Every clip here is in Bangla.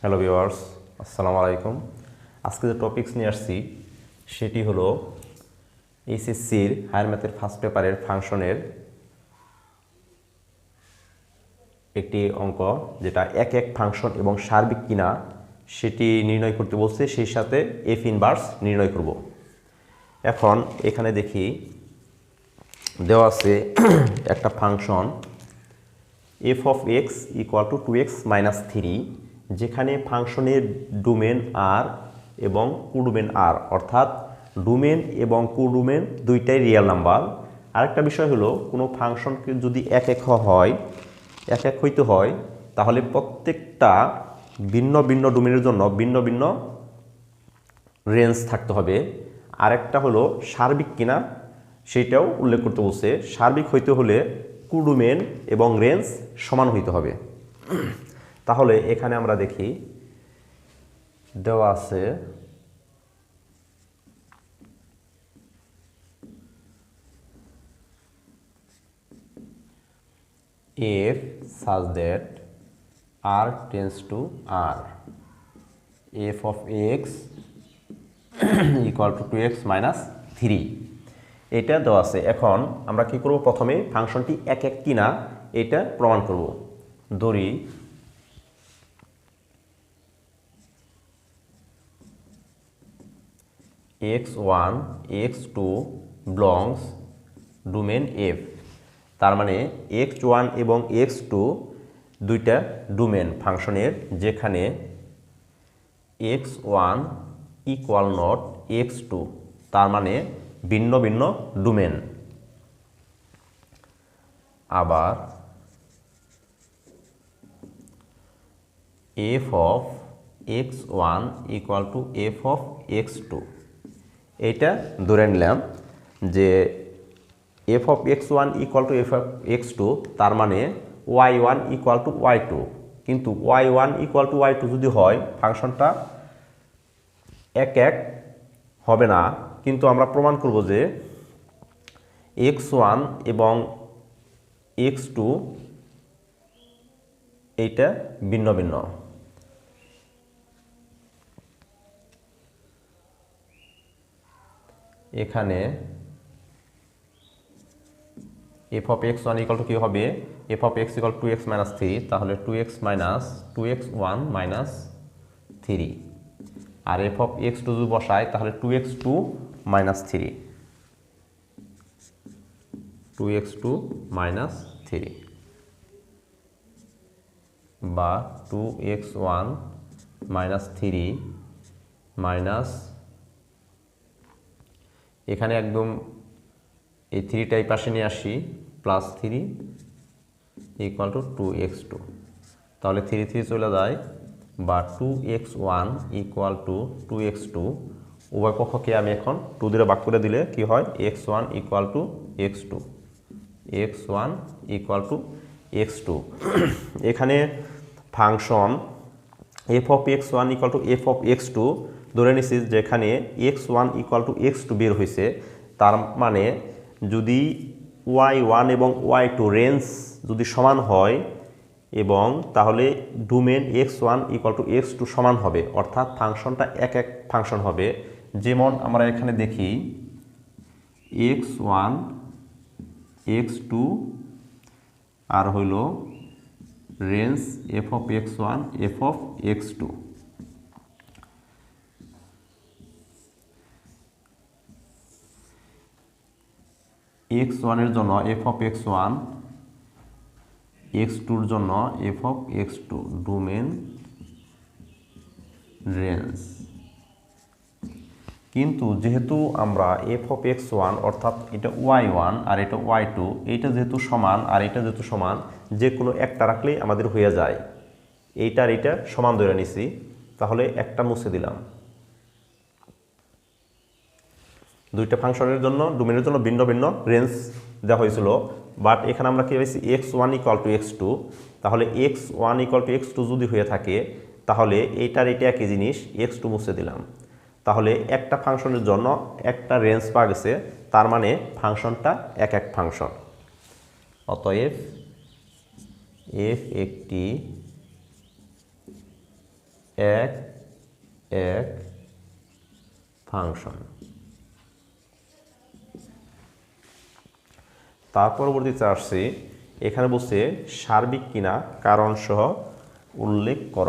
হ্যালো ভিওয়ার্স আসসালামু আলাইকুম আজকে যে টপিক্স নিয়ে আসছি, সেটি হলো এইচএসসির হায়ার ম্যাথের ফার্স্ট পেপারের ফাংশনের একটি অঙ্ক, যেটা এক এক ফাংশন এবং সার্বিক কিনা, সেটি নির্ণয় করতে বলছে। সেই সাথে এফ ইনভার্স নির্ণয় করব। এখন এখানে দেখি, দেওয়া আছে একটা function f of x equal to two x minus three যেখানে ফাংশনের ডোমেন আর এবং কুডোমেন আর, অর্থাৎ ডোমেন এবং কুডোমেন দুইটাই রিয়েল নাম্বার আরেকটা বিষয় হলো, কোনো ফাংশনকে যদি এক এক হয়, এক এক হইতে হয়, তাহলে প্রত্যেকটা ভিন্ন ভিন্ন ডোমেনের জন্য ভিন্ন ভিন্ন রেঞ্জ থাকতে হবে। আরেকটা হলো, সার্বিক কিনা, সেটাও উল্লেখ করতে বলছে। সার্বিক হইতে হলে কুডুমেন এবং রেঞ্জ সমান হইতে হবে। তাহলে এখানে আমরা দেখি, দেওয়া আছে f if such that r tends to r, f of x equal to 2x minus 3 এটা দেওয়া আছে। এখন আমরা কি করব? প্রথমে ফাংশনটি এক এক কিনা এটা প্রমাণ করব। ধরি x one x two belongs domain f তার মানে এক্স ওয়ান এবং এক্স টু দুইটা ডোমেন ফাংশনের যেখানে x one equal not x two তার মানে ভিন্ন ভিন্ন ডোমেন আবার f of x one equal to f of x two এইটা ধরে নিলাম যে f of x one equal to f of x two তার মানে y one equal to y two কিন্তু y one equal to y two যদি হয়, ফাংশনটা এক এক হবে না। কিন্তু আমরা প্রমাণ করব যে এক্স ওয়ান এবং এক্স টু এইটা ভিন্ন ভিন্ন। এখানে f of x one equal two কী হবে? F of x equal two x minus three তাহলে two x minus two x one minus three R f of x two যদি বসায় তাহলে two x two minus three two x two minus three বা two x one minus three minus এখানে একদম এই থ্রিটাই পাশে নিয়ে আসি plus three equal to two x two তাহলে থ্রি থ্রি চলে যায়, বা two x one equal to two x two উভয় পক্ষকে আমি এখন টু দিয়ে বাক করে দিলে কি হয়? X one equal to x two x one equal to x two এখানে function f of x one equal to f of x two ধরে নিছি যেখানে x one equal to x two বের হয়েছে তার মানে যদি ওয়াই ওয়ান এবং ওয়াই টু রেঞ্জ যদি সমান হয় এবং তাহলে domain x one equal to x two সমান হবে, অর্থাৎ ফাংশনটা এক এক ফাংশন হবে। যেমন আমরা এখানে দেখি এক্স ওয়ান এক্স টু আর হইল range f of x one f of x two x ওয়ানের জন্য f of x one x টুর জন্য f of x two domain range কিন্তু যেহেতু আমরা এফ অফ এক্স ওয়ান অর্থাৎ এটা ওয়াই ওয়ান আর এটা ওয়াই টু এইটা যেহেতু সমান আর এটা যেহেতু সমান যে কোনো একটা রাখলেই আমাদের হয়ে যায়। এইটার এইটা সমান ধরে নিছি, তাহলে একটা মুছে দিলাম। দুইটা ফাংশনের জন্য ডোমেনের জন্য ভিন্ন ভিন্ন রেঞ্জ দেওয়া হয়েছিল। বাট এখানে আমরা কী পেয়েছি x one equal to x two তাহলে x one equal to x two যদি হয়ে থাকে, তাহলে এইটার এটা একই জিনিস এক্স টু মুছে দিলাম। তাহলে একটা ফাংশনের জন্য একটা রেঞ্জ পাওয়া গেছে, তার মানে ফাংশনটা এক এক ফাংশন। অতএব এফ একটি এক এক ফাংশন। তার পরবর্তীতে আসছে এখানে বলছে সার্বিক কিনা কারণ সহ উল্লেখ কর।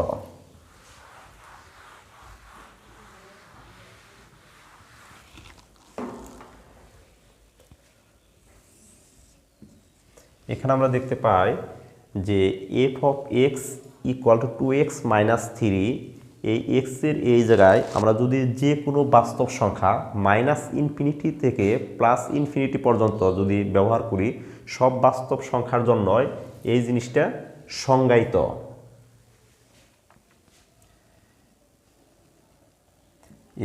এখানে আমরা দেখতে পাই যে f of x equal to two x minus three এই এক্সের এই জায়গায় আমরা যদি যে কোনো বাস্তব সংখ্যা মাইনাস ইনফিনিটি থেকে প্লাস ইনফিনিটি পর্যন্ত যদি ব্যবহার করি, সব বাস্তব সংখ্যার জন্য এই জিনিসটা সংজ্ঞায়িত।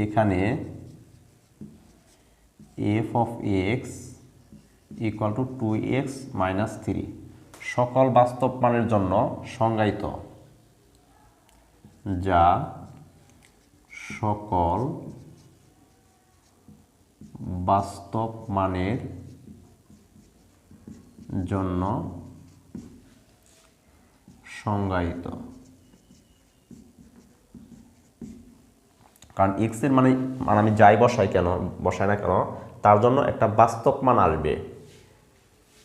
এখানে f of x equal to two x minus three সকল বাস্তব মানের জন্য সংজ্ঞায়িত। যা সকল বাস্তব মানের জন্য সংজ্ঞায়িত। কারণ এক্সের মানে মানে আমি যাই বসাই কেন, বসাই না কেন, তার জন্য একটা বাস্তব মান আসবে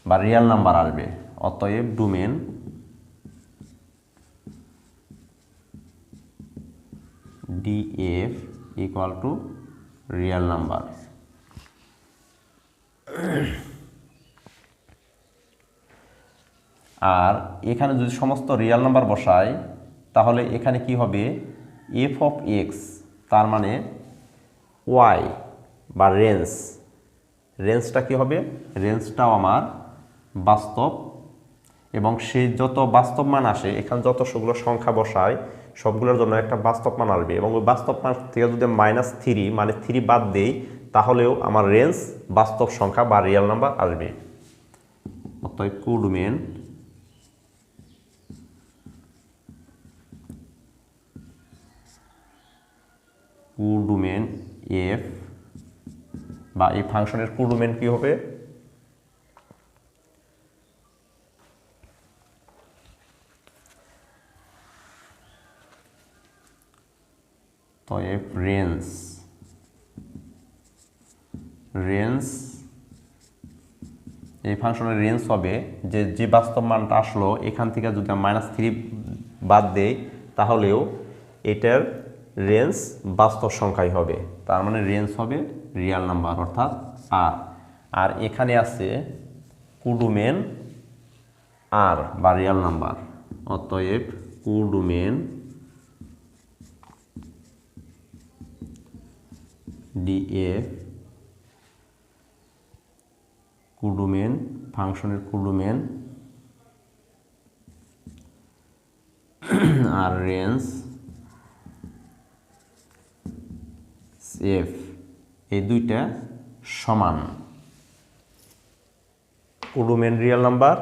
বা রিয়াল নাম্বার আসবে। অতএব domain Df equal to real number আর এখানে যদি সমস্ত রিয়াল নাম্বার বসাই, তাহলে এখানে কি হবে? এফ অফ এক্স তার মানে ওয়াই বা রেঞ্জ রেঞ্জটা কি হবে? রেঞ্জটাও আমার বাস্তব। এবং সে যত বাস্তব মান আসে, এখানে যত সেগুলো সংখ্যা বসায় সবগুলোর জন্য একটা বাস্তব মান আসবে। এবং ওই বাস্তব মান থেকে যদি মাইনাস থ্রি মানে থ্রি বাদ দেই, তাহলেও আমার রেঞ্জ বাস্তব সংখ্যা বা রিয়েল নাম্বার আসবে। অতএব কুডমেন কুডোমেন এফ বা এই ফাংশনের কুডোমেন কি হবে? তো এফ রেঞ্জ রেঞ্জ এই ফাংশনের রেঞ্জ হবে যে যে বাস্তব মানটা আসলো, এখান থেকে যদি মাইনাস থ্রি বাদ দেই, তাহলেও এটার রেঞ্জ বাস্তব সংখ্যাই হবে। তার মানে রেঞ্জ হবে রিয়াল নাম্বার অর্থাৎ আর আর এখানে আছে কুডুমেন আর বা রিয়াল নাম্বার অতএব কুডুমেন ডিএফ কুডুমেন, ফাংশনের কুডুমেন, আর রেঞ্জ, এফ, এই দুইটা সমান। কুডুমেন রিয়েল নাম্বার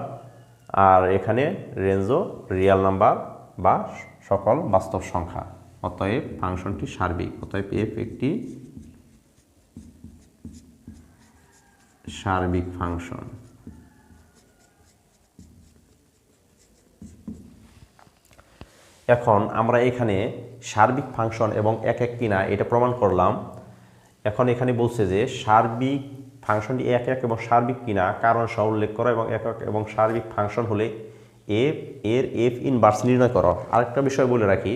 আর এখানে রেঞ্জও রিয়েল নাম্বার বা সকল বাস্তব সংখ্যা। অতএব ফাংশনটি সার্বিক, অতএব এফ একটি সার্বিক ফাংশন। এখন আমরা এখানে সার্বিক ফাংশন এবং এক এক কিনা এটা প্রমাণ করলাম। এখন এখানে বলছে যে সার্বিক ফাংশনটি এক এক এবং সার্বিক কিনা কারণ সহ উল্লেখ করো এবং এক এক এবং সার্বিক ফাংশন হলে এফ, এর এফ ইনভার্স নির্ণয় করো। আরেকটা বিষয় বলে রাখি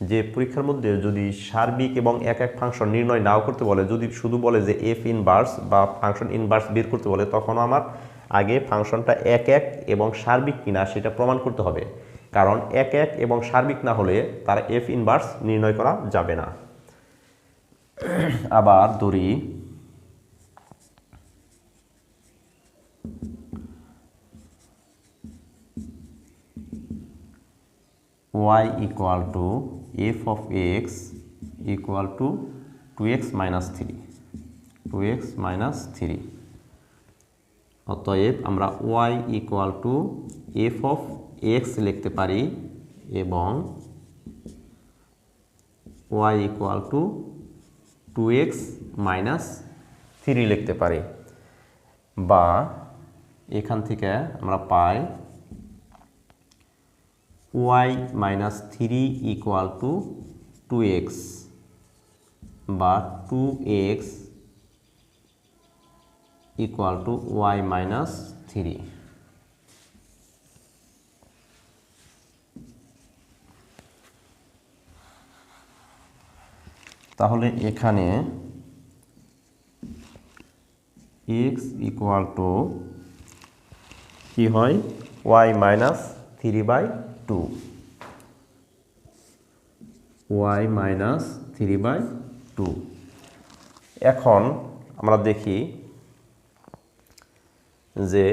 যে পরীক্ষার মধ্যে যদি সার্বিক এবং এক এক ফাংশন নির্ণয় নাও করতে বলে, যদি শুধু বলে যে এফ ইনভার্স বা ফাংশন ইনভার্স বের করতে বলে, তখন আমার আগে ফাংশনটা এক এক এবং সার্বিক কিনা সেটা প্রমাণ করতে হবে। কারণ এক এক এবং সার্বিক না হলে তার এফ ইনভার্স নির্ণয় করা যাবে না। আবার ধরি। Y equal to f of x equal to 2x minus 3 2x minus 3 অতএব আমরা y equal to f of x লিখতে পারি এবং y equal to 2x minus 3 লিখতে পারি বা এখান থেকে আমরা পাই y minus 3 equal to two x বা two x equal to y minus three তাহলে এখানে এক্স ইকুয়াল টু কি হয়? Y minus three by two y minus three by two এখন আমরা দেখি যে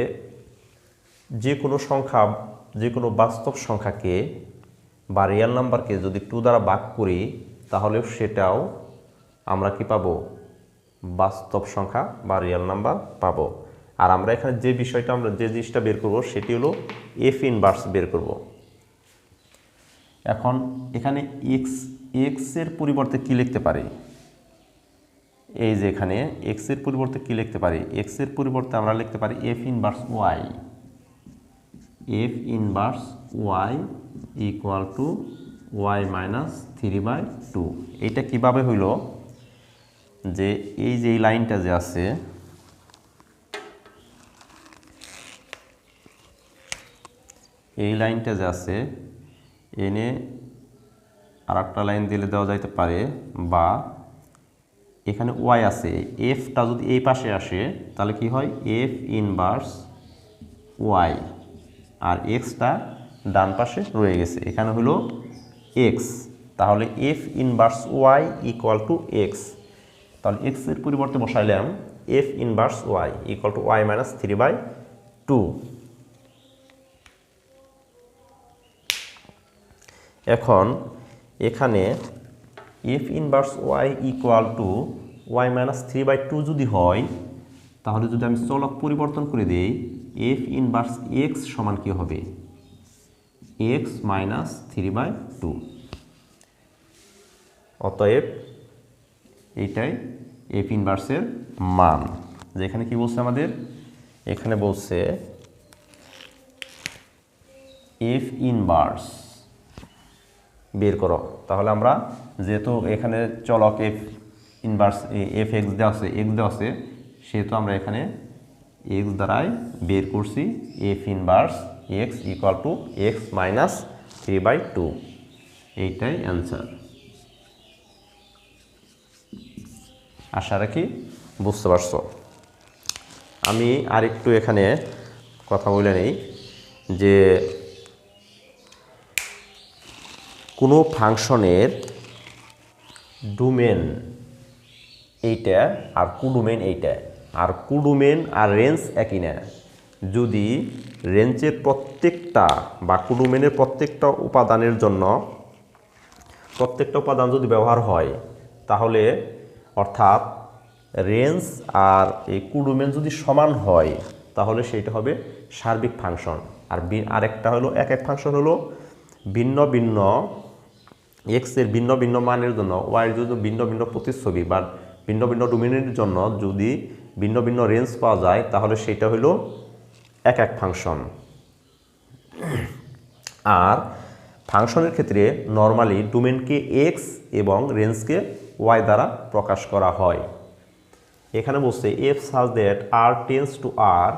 যে কোনো সংখ্যা যে কোনো বাস্তব সংখ্যাকে বা রিয়েল নাম্বারকে যদি টু দ্বারা ভাগ করি তাহলে সেটাও আমরা কি পাবো? বাস্তব সংখ্যা বা রিয়েল নাম্বার পাবো। আর আমরা এখানে যে বিষয়টা আমরা, যে জিনিসটা বের করব, সেটি হলো এফ ইনভার্স বের করব। এখন এখানে এক্স এক্সের পরিবর্তে কি লিখতে পারি? এই যে এখানে এক্সের পরিবর্তে কি লিখতে পারি? এক্সের পরিবর্তে আমরা লিখতে পারি f inverse y f inverse y equal to y minus three by two এইটা কীভাবে হইল? যে এই যে এই লাইনটা যে আছে, এই লাইনটা যে আছে এনে আর একটা লাইন দিলে দেওয়া যাইতে পারে, বা এখানে ওয়াই আছে এফটা যদি এই পাশে আসে, তাহলে কি হয়? এফ ইনভার্স ওয়াই আর এক্সটা ডান পাশে রয়ে গেছে। এখানে হলো এক্স তাহলে f inverse y equal to x তাহলে এক্সের পরিবর্তে বসাইলাম f inverse y equal to y minus three by two এখন এখানে f inverse y equal to y minus three by two যদি হয়, তাহলে যদি আমি চলক পরিবর্তন করে দিই এফ ইনভার্স এক্স সমান কি হবে? X minus three by two অতএব এইটাই এফ ইনভার্সের মান। যেখানে কি বলছে আমাদের? এখানে বলছে এফ ইনভার্স বের করো। তাহলে আমরা যেহেতু এখানে চলক এফ ইনভার্স এফ এক্স দেওয়া আছে এক্স দেওয়া আছে, সেহেতু আমরা এখানে এক্স দ্বারাই বের করছি f inverse x equal to x minus three by two এইটাই অ্যান্সার আশা রাখি বুঝতে পারছ। আমি আরেকটু এখানে কথা বলে নেই যে কোনো ফাংশনের ডোমেন এইটা আর কুডোমেন এইটা। আর কুডোমেন আর রেঞ্জ একই না। যদি রেঞ্জের প্রত্যেকটা বা কুডোমেনের প্রত্যেকটা উপাদানের জন্য প্রত্যেকটা উপাদান যদি ব্যবহার হয়, তাহলে অর্থাৎ রেঞ্জ আর এই কুডোমেন যদি সমান হয়, তাহলে সেইটা হবে সার্বিক ফাংশন। আর আরেকটা হলো এক এক ফাংশন হলো ভিন্ন ভিন্ন এক্সের ভিন্ন ভিন্ন মানের জন্য ওয়াইয়ের জন্য ভিন্ন ভিন্ন প্রতিচ্ছবি বা ভিন্ন ভিন্ন ডোমিনের জন্য যদি ভিন্ন ভিন্ন রেঞ্জ পাওয়া যায়, তাহলে সেটা হলো এক এক ফাংশন আর ফাংশনের ক্ষেত্রে নর্মালি ডোমেনকে এক্স এবং রেঞ্জকে ওয়াই দ্বারা প্রকাশ করা হয়। এখানে বলছে f such that R tends to R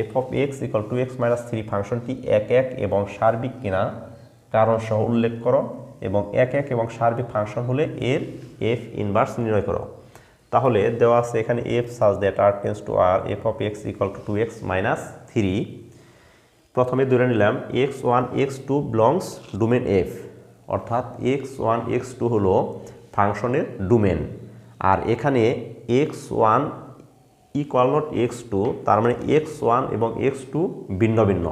f of x equal to x minus three ফাংশনটি এক এক এবং সার্বিক কিনা, কারণ সহ উল্লেখ করো। এবং এক এক এবং সার্বিক ফাংশন হলে এর এফ ইনভার্স নির্ণয় করো। তাহলে দেওয়া আছে এখানে f such that R tends to R f of x equal to two x minus three. প্রথমে ধরে নিলাম x one x two belongs domain f অর্থাৎ এক্স ওয়ান এক্স টু হলো ফাংশনের ডোমেন আর এখানে x one equal not x two, তার মানে এক্স ওয়ান এবং এক্স টু ভিন্ন ভিন্ন।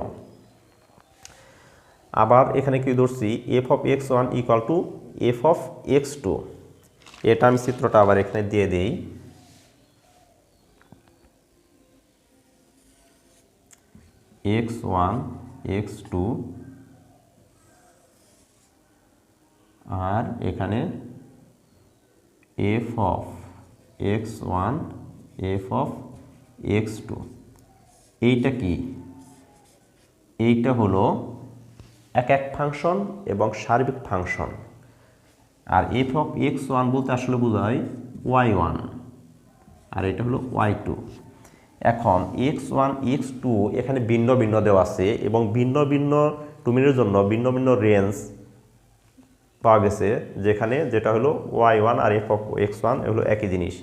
আবার এখানে কি ধরছি? F of x one equal to f of x two এটা আমি চিত্রটা আবার এখানে দিয়ে দিই। এক্স ওয়ান এক্স টু আর এখানে f of x one f of x two এইটা কি? এইটা হলো এক এক ফাংশন এবং সার্বিক ফাংশন। আর এফ অফ এক্স ওয়ান বলতে আসলে বোঝায় ওয়াই ওয়ান। আর এটা হলো ওয়াই টু। এখন এক্স ওয়ান, এক্স টু এখানে ভিন্ন ভিন্ন দেওয়া আছে এবং ভিন্ন ভিন্ন টুমিনের জন্য ভিন্ন ভিন্ন রেঞ্জ পাওয়া গেছে, যেখানে যেটা হলো ওয়াই ওয়ান আর এফ অফ এক্স ওয়ান এগুলো একই জিনিস।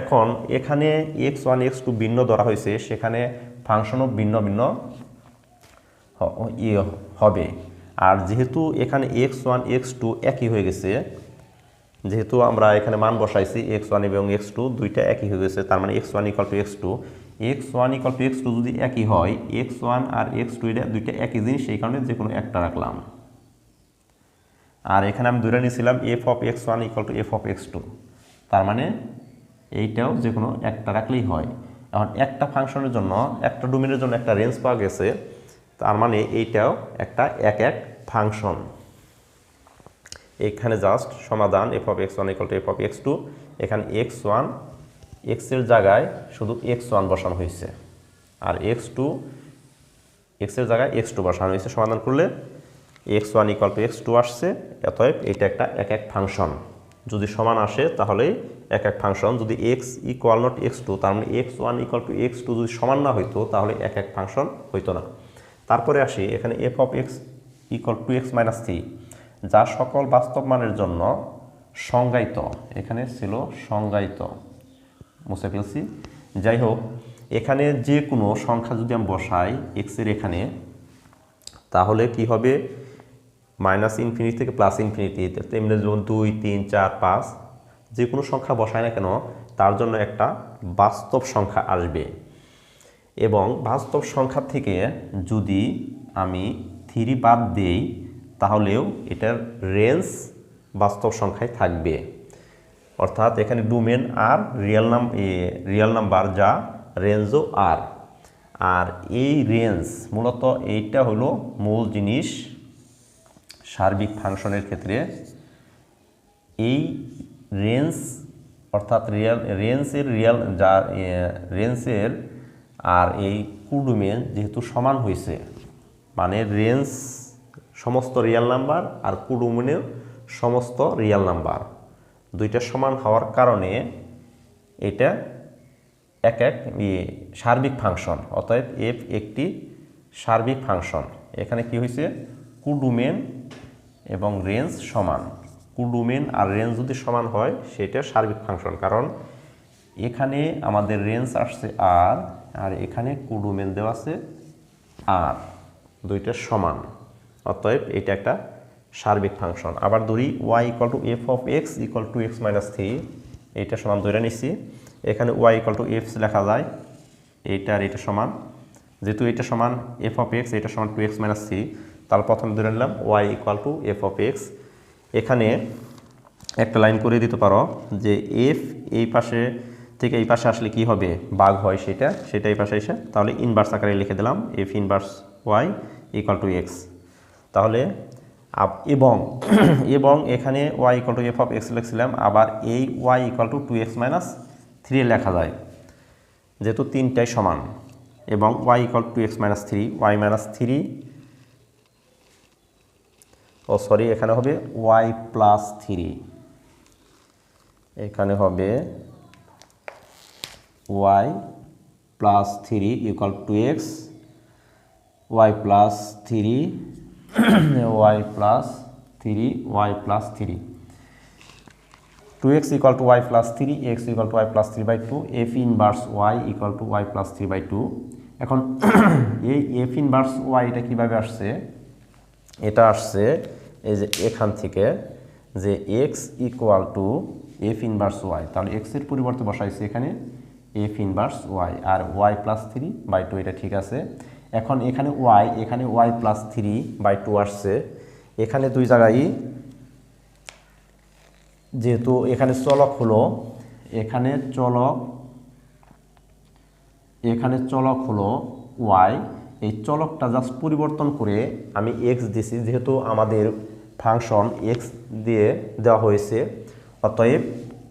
এখন এখানে এক্স ওয়ান, এক্স টু ভিন্ন ধরা হয়েছে, সেখানে ফাংশনও ভিন্ন ভিন্ন ইয়ে হবে। আর যেহেতু এখানে এক্স ওয়ান এক্স টু একই হয়ে গেছে, যেহেতু আমরা এখানে মান বসাইছি এক্স ওয়ান এবং এক্স টু দুইটা একই হয়ে গেছে, তার মানে x one equal to x two x one equal to x two যদি একই হয় এক্স ওয়ান আর এক্স টু এটা দুইটা একই জিনিস সেই কারণে যে কোনো একটা রাখলাম। আর এখানে আমি ধরে নিয়েছিলাম f of x one equal to f of x two তার মানে এইটাও যে কোনো একটা রাখলেই হয়। এখন একটা ফাংশনের জন্য, একটা ডোমেনের জন্য একটা রেঞ্জ পাওয়া গেছে। তার মানে এইটাও একটা এক এক ফাংশন। এখানে জাস্ট সমাধান f of x one equal to f of x two এখানে এক্স ওয়ান এক্সের জায়গায় শুধু এক্স ওয়ান বসানো হয়েছে। আর এক্স টু এক্সের জায়গায় এক্স টু বসানো হয়েছে। সমাধান করলে x one equal to x two আসছে, অতএব এটা একটা এক এক ফাংশন। যদি সমান আসে, তাহলে এক এক ফাংশন। যদি x equal not x two তার মানে x one equal to x two যদি সমান না হইতো, তাহলে এক এক ফাংশন হইতো না। তারপরে আসি, এখানে f of x equal to x minus three যা সকল বাস্তব মানের জন্য সংজ্ঞায়িত। এখানে ছিল সংজ্ঞায়িত। মুছে ফেলছি। যাই হোক, এখানে যে কোনো সংখ্যা যদি আমি বসাই এক্সের এখানে, তাহলে কি হবে? মাইনাস ইনফিনিটি থেকে প্লাস ইনফিনিটি তেমনি যেমন দুই, তিন, চার, পাঁচ যে কোনো সংখ্যা বসায় না কেন, তার জন্য একটা বাস্তব সংখ্যা আসবে। এবং বাস্তব সংখ্যা থেকে যদি আমি থ্রি বাদ দেই, তাহলেও এটার রেঞ্জ বাস্তব সংখ্যায় থাকবে। অর্থাৎ এখানে ডোমেন আর রিয়েল নাম রিয়েল নাম্বার যা রেঞ্জও আর আর এই রেঞ্জ মূলত এইটা হলো মূল জিনিস সার্বিক ফাংশনের ক্ষেত্রে। এই রেঞ্জ অর্থাৎ রিয়াল রেঞ্জের রিয়াল যা রেঞ্জের আর এই কুডুমেন যেহেতু সমান হয়েছে মানে রেঞ্জ সমস্ত রিয়াল নাম্বার আর কুডুমেনের সমস্ত রিয়াল নাম্বার দুইটা সমান হওয়ার কারণে এটা এক এক সার্বিক ফাংশন অতএব এফ একটি সার্বিক ফাংশন এখানে কি হয়েছে কুডুমেন এবং রেঞ্জ সমান। কুডুমেন আর রেঞ্জ যদি সমান হয়, সেটা সার্বিক ফাংশন কারণ এখানে আমাদের রেঞ্জ আসছে আর আর এখানে কুডুমেন দেওয়া আছে আর, দুইটা সমান। অতএব এটা একটা সার্বিক ফাংশন। আবার ধরি y equal to f of x equal to x minus three এইটা সমান ধরে নিচ্ছি এখানে ওয়াই ইকুয়াল টু এফ লেখা যায় এইটা আর এটা সমান। যেহেতু এটা সমান এফ অফ এক্স এটা সমান টু এক্স মাইনাস থ্রি তাহলে প্রথমে ধরে নিলাম y equal to f of x এখানে একটা লাইন করে দিতে পারো যে এফ এই পাশে থেকে এই পাশে আসলে কি হবে? বাঘ হয় সেটা সেটা এই পাশে এসে, তাহলে ইনভার্স আকারে লিখে দিলাম f inverse y equal to x তাহলে এবং এবং এখানে y equal to f of x লিখছিলাম, আবার এই y equal to two x minus three লেখা যায়। যেহেতু তিনটাই সমান, এবং y equal to x minus three y minus three O sorry এখানে হবে ওয়াই প্লাস থ্রি এখানে হবে y plus three equal to x y plus three y plus three y plus three two x equal to y plus three x equal to y plus three by two f inverse y equal to y plus three by two এখন এই এফ ইনভার্স ওয়াই এটা কীভাবে আসছে? এটা আসছে এই যে এখান থেকে যে x equal to f inverse y তাহলে এক্সের পরিবর্তে বসাইছি এখানে। F inverse Y, R y plus three by two, এটা ঠিক আছে। এখন এখানে ওয়াই এখানে y plus three by two আসছে। এখানে দুই জায়গায় যেহেতু এখানে চলক হলো, এখানে চলক এখানে চলক হলো ওয়াই। এই চলকটা জাস্ট পরিবর্তন করে আমি এক্স দিছি, যেহেতু আমাদের ফাংশন এক্স দিয়ে দেওয়া হয়েছে। অতএব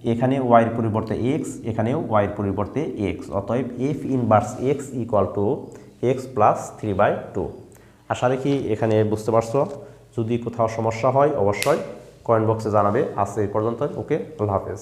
এখানে ওয়াইয়ের পরিবর্তে এক্স এখানেও ওয়াইয়ের পরিবর্তে এক্স অতএব f inverse x equal to x plus three by two আশা রাখি এখানে বুঝতে পারছ। যদি কোথাও সমস্যা হয়, অবশ্যই কমেন্ট বক্সে জানাবে। আজ এই পর্যন্ত ওকে, আল্লাহ হাফেজ।